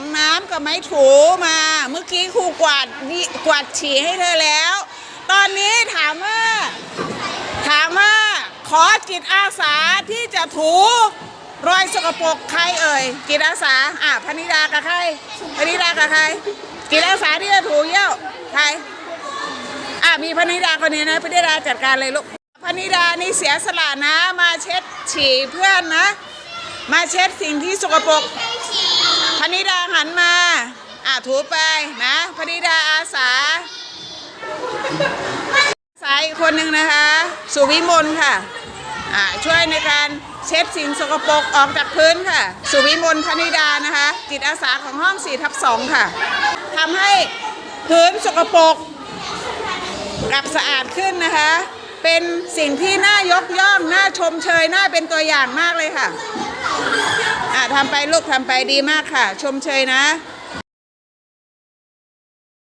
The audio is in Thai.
งน้ำกับไม้ถูมา เมื่อกี้ครูกวาดนี่กวาดฉี่ให้เธอแล้ว ตอนนี้ถามว่าถามว่าขอจิตอาสาที่จะถูรอยสกปรกใครเอ่ยจิตอาสาอะพนิดากับใครพนิดากับใครจิตอาสาที่จะถูเยี่ยวใครอะมีพนิดาคนนี้นะพนิดาจัดการเลยลูกพนิดานี่เสียสละนะ มาเช็ดฉี่เพื่อนนะ มาเช็ดสิ่งที่สกปรก นิดาหันมา อะถูไปนะพนิดาอาสาสายอีกคนหนึ่งนะคะ สุวิมลค่ะ อ่าช่วยในการเช็ดสิ่งสกปรกออกจากพื้นค่ะ สุวิมลพนิดานะคะ จิตอาสาของห้อง4ทับ2ค่ะทำให้พื้นสกปรกกลับสะอาดขึ้นนะคะ เป็นสิ่งที่น่ายกย่อง น่าชมเชย น่าเป็นตัวอย่างมากเลยค่ะ ทำไปลูกทำไปดีมากค่ะ ชมเชยนะ